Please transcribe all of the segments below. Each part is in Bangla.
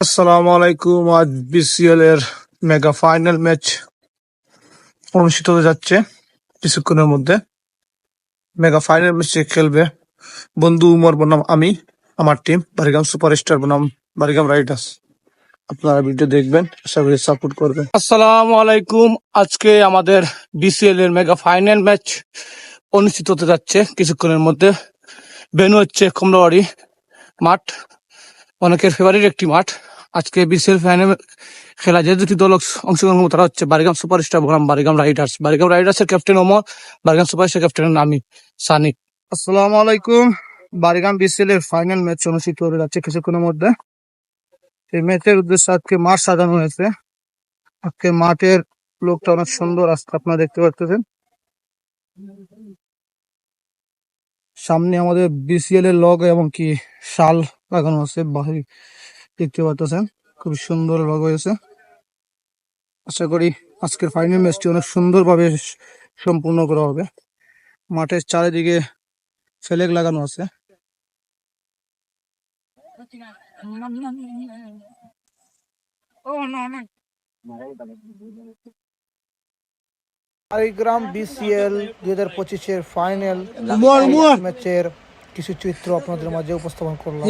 আসসালামু আলাইকুম, আজ বিসিএল এর মেগা ফাইনাল ম্যাচ অনুষ্ঠিত হতে যাচ্ছে কিছুক্ষণের মধ্যে। মেগা ফাইনাল ম্যাচে খেলবে বন্ধু উমর বনাম, আমি, আমার টিম বারিগাম সুপারস্টার বনাম, বারিগাম রাইডার্স আপনারা ভিডিও দেখবেন, আশা করি সাপোর্ট করবেন। আসসালামু আলাইকুম, আজকে আমাদের বিসিএল এর মেগা ফাইনাল ম্যাচ অনুষ্ঠিত হতে যাচ্ছে কিছুক্ষণের মধ্যে। ভেনু হচ্ছে কমলাবাড়ি মাঠ। অনেকের ফেভারিট একটি মাঠ। আজকে বিসিএল ফাইনাল খেলা যে দুটি দল অংশগ্রহণ করবে তারা হচ্ছে বারিগাম সুপারস্টার বনাম বারিগাম রাইডার্স। বারিগাম রাইডার্স এর captain Omar Barigam superstar captain আমি সানি। আসসালামু আলাইকুম। বারিগাম বিসিএল এর ফাইনাল ম্যাচ অনুষ্ঠিত হয়ে যাচ্ছে কিছুক্ষণের মধ্যে। এই ম্যাচের উদ্দেশ্যে আজকে মাঠ সাজানো হয়েছে। আজকে মাঠের লোকটা অনেক সুন্দর, আজকে আপনারা দেখতে পাচ্ছেন। সামনে আমাদের বিসিএল এর লগ এবং কি, শাল লাগানো আছে বাহির দেখতে পাচ্ছেন খুব সুন্দর লগ হয়েছে। আশা করি আজকের ফাইনাল ম্যাচটি অনেক সুন্দরভাবে সম্পূর্ণ করা হবে। মাঠের চারিদিকে ফ্ল্যাগ লাগানো আছে। আরিগ্রাম বিসিএল দুই হাজার পঁচিশের ফাইনাল ম্যাচের কিছু চিত্র আপনাদের মাঝে উপস্থাপন করলাম।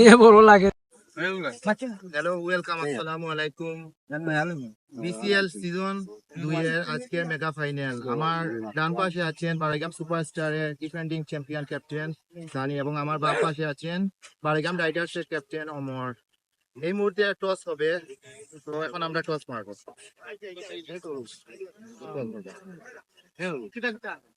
হ্যালো ওয়েলকাম আসসালামু আলাইকুম। বিসিএল সিজন দুই এর আজকে মেগা ফাইনাল আমার ডান পাশে আছেন বারেগাম সুপারস্টারের ডিফেন্ডিং চ্যাম্পিয়ন ক্যাপ্টেন সানি এবং আমার বাম পাশে আছেন বারেগাম রাইডার্সের ক্যাপ্টেন অমর। এই মুহূর্তে টস হবে। তো এখন আমরা টস মারবো।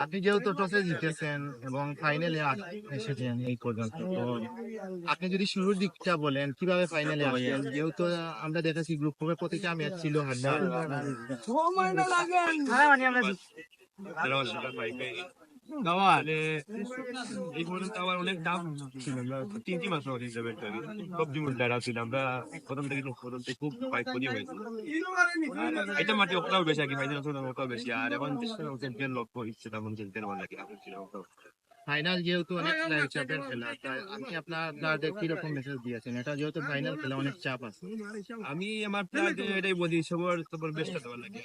আপনি যেহেতু টসে জিতেছেন এবং ফাইনালে এসেছেন এই পর্যন্ত তো আপনি যদি শুরুর দিকটা বলেন কীভাবে ফাইনালে আসেন যেহেতু আমরা দেখেছি গ্রুপ পর্বে প্রতিটা ম্যাচ ছিল হাড্ডা এই পর্যন্ত আমার অনেক দাম ছিল। না তিনটি মাস আমার হিসাবে সবজি মধ্যে ছিল। আমরা প্রথম থেকে শেষ পর্যন্ত খুব ফাইট করি হয়েছে। এটা মাটি ওটাও বেশি ফাইনাল ওটাও বেশি। আর এখন চ্যাম্পিয়ন লক্ষ্য ইচ্ছে তেমন খেলতে ভালো লাগে ফাইনাল যেহেতু অনেক চাপের খেলা তাই আপনি আপনার কীরকম মেসেজ দিয়েছেন? এটা যেহেতু ফাইনাল খেলা অনেক চাপ আছে। আমি আমার প্লেয়ারদের এটাই বলি সবার সবার বেস্টটা দেওয়ার লাগে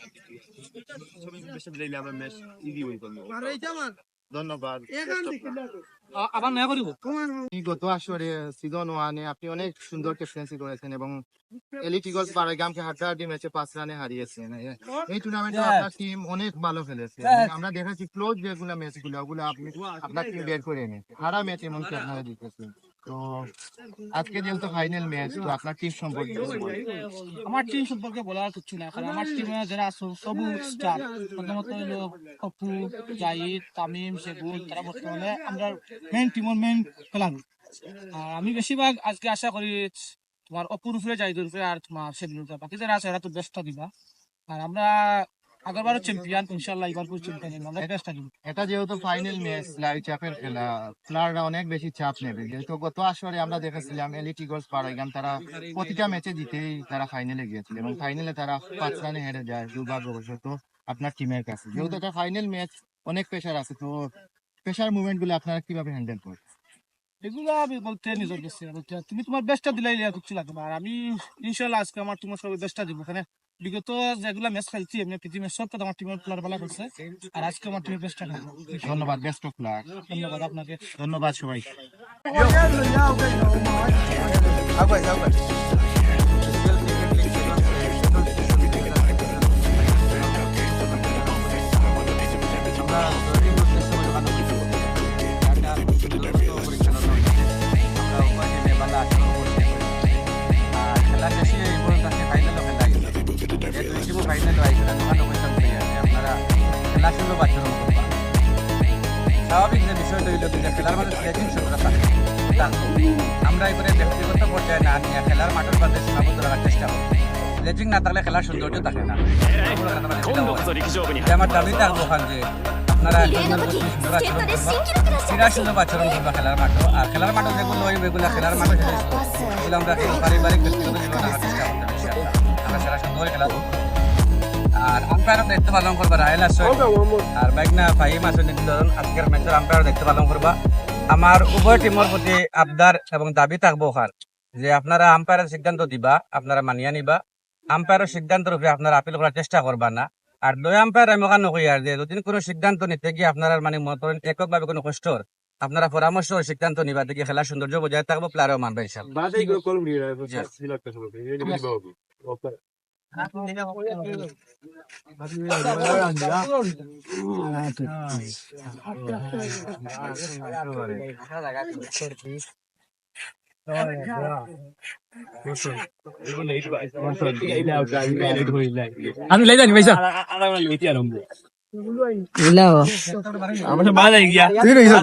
সবাই বেস্ট দিলে আমরা ম্যাচ ইজি হয়ে ধন্যবাদ। আবার নয়া করিব? গত আসরে সিজন ওয়ানে আপনি অনেক সুন্দর ক্যাপ্টেন্সি করেছেন এবং হাড্ডাহাড্ডি ম্যাচে পাঁচ রানে হারিয়েছেন। এই টুর্নামেন্টে আপনার টিম অনেক ভালো খেলেছে। আমরা দেখেছি ক্লোজ যেগুলো ম্যাচগুলো ওগুলো আপনি আপনার টিম বের করে এনেছে। হারা ম্যাচ এমনকি আপনারা জিতেছেন। তো আজকে যেহেতু ফাইনাল ম্যাচ তো আপনার টিম সম্পর্কে। আমার টিম সম্পর্কে বলার কিছু না, কারণ আমার টিমে যারা আছে সবু স্টার প্রথমত হলো অপু জাহিদ, তামিম সেগুন তারা বর্তমানে আমরা মেন টিমের মেন খেলাড়ি আর আমি বেশিরভাগ আজকে আশা করি তোমার অপুর উপরে জাহিদের উপরে আর তোমার উপরে বাকি যারা আছে এরা তো ব্যস্ত দিবা আর আমরা আগরবারও চ্যাম্পিয়ন ইনশাল্লাহ এবার চ্যাম্পিয়ন আমরা এটা যেহেতু ফাইনাল ম্যাচ লাইভ চাপের খেলা প্লেয়াররা অনেক বেশি চাপ নেবে। যেহেতু গত আসরে আমরা দেখেছিলাম এলিট তারা প্রতিটা ম্যাচে জিতেই তারা ফাইনালে গিয়েছিল এবং ফাইনালে তারা পাঁচ রানে হেরে যায় দুর্ভাগ্যবশত আপনার টিমের কাছে। যেহেতু এটা ফাইনাল ম্যাচ অনেক প্রেশার আছে তো প্রেশার মুভমেন্টগুলো আপনারা কীভাবে হ্যান্ডেল করেন? এগুলো আমি বলতে নিজের কাছে তুমি তোমার বেস্টটা দিলাই কিছু লাগবে। আর আমি ইনশাল্লাহ আজকে আমার তোমার সবাই বেস্টটা দিব এখানে বিগত যেগুলা ম্যাচ খেলছি এমনি প্রীতি ম্যাচ সব আমার টিমের প্লেয়ার ভালো করছে আর আজকে আমার টিমের বেস্ট ধন্যবাদ বেস্ট অফ লাক ধন্যবাদ আপনাকে ধন্যবাদ সবাই খেলার স্লেজিং থাকে আমরা এবারে ব্যক্তিগত পর্যায়ে না নিয়ে খেলার মাঠের মধ্যে সীমাবদ্ধ রাখার চেষ্টা স্লেজিং না থাকলে খেলার সৌন্দর্য থাকে না। আমার দাবি থাকব খান যে আপনারা সুন্দর আচরণ করবা খেলার মাঠে। আর খেলার মাঠে যেগুলো ওইগুলো খেলার মাঠে আমরা পারিবারিক ব্যক্তিগত জীবন রাখার চেষ্টা করতে বেশি আমরা সেরা সুন্দর খেলা আর দায়িত্ব পালন করবা রাহেল আসয় আর ফাহিম নির্ধারণ আজকের ম্যাচের আম্পায়ারের দেখতে পালন করবা। আমার উভয় টিমের প্রতি আবদার এবং দাবি থাকব ওখান যে আপনারা আম্পায়ারের সিদ্ধান্ত দিবা আপনারা মানিয়া নিবা আম্পায়ারের সিদ্ধান্ত উপরে আপনারা আপিল করার চেষ্টা করবা না আর দুই আম্পায়ার আমি ওখানে কই আর যে যদি কোনো সিদ্ধান্ত নিতে গিয়ে আপনারা মানে মনে করেন এককভাবে কোনো কষ্টর আপনারা পরামর্শ ও সিদ্ধান্ত নিবা দেখি খেলার সৌন্দর্য বজায় থাকব প্লেয়ারও মানবে ইনশাল্লাহ আমি লাই জানি ভাইসা আমরা গিয়া তুই রইছ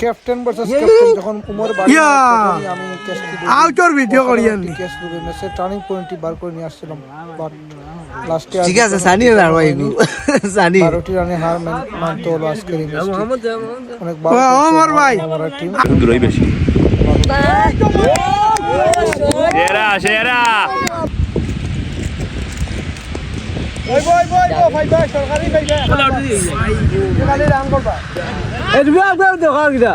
ক্যাপ্টেন ভার্সেস ক্যাপ্টেন যখন উমর বাড়ি আমি কেসটি আউটডোর ভিডিও করি আনি কেস ডুবে ম্যাচের টার্নিং পয়েন্টটি বার করে নিয়ে আসছিলাম। বাট লাস্টে ঠিক আছে সানি আর ভাই সানি। বারোটি রানে হার মান- মানতে হলো আজকের এই অনেক ও, আমার ভাই। আমার টিম দূরই বেশি। সেরা। সেরা এইটো দেখাৰ কিটা।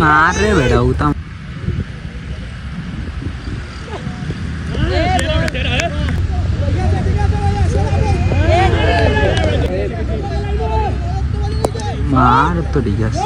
मार रहे बेटा उतम তো ঠিক আছে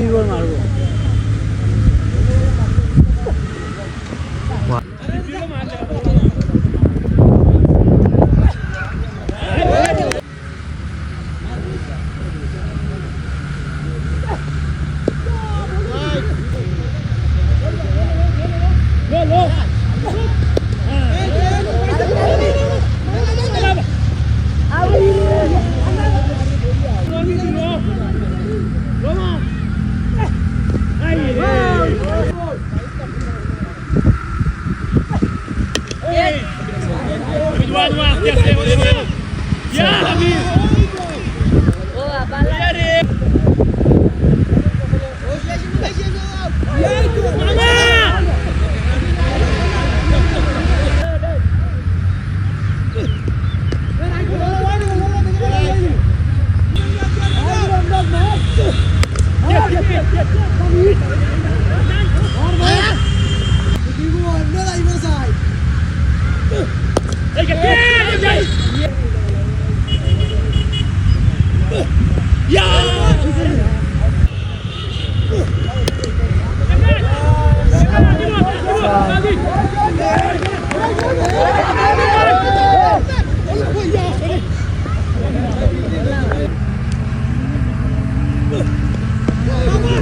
activo en algo.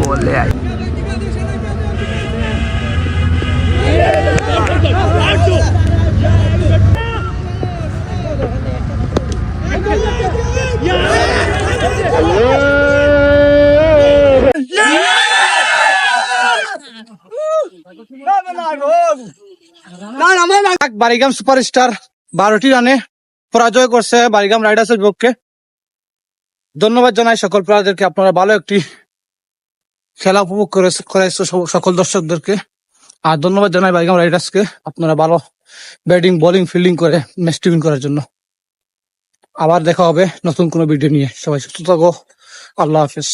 বলে আই। বারিগাম সুপারস্টার বারোটি রানে পরাজয় করছে বারিগাম রাইডার্সের বিপক্ষে। ধন্যবাদ জানাই সকল প্লেয়ারদেরকে। আপনারা ভালো একটি খেলা উপভোগ করে করেছে সব- সকল দর্শকদেরকে। আর ধন্যবাদ জানাই বাইগাম রাইডার্সকে। আপনারা ভালো ব্যাটিং, বোলিং, ফিল্ডিং করে ম্যাচ উইন করার জন্য। আবার দেখা হবে নতুন কোনো ভিডিও নিয়ে। সবাই সুস্থ থাকো। আল্লাহ হাফিজ।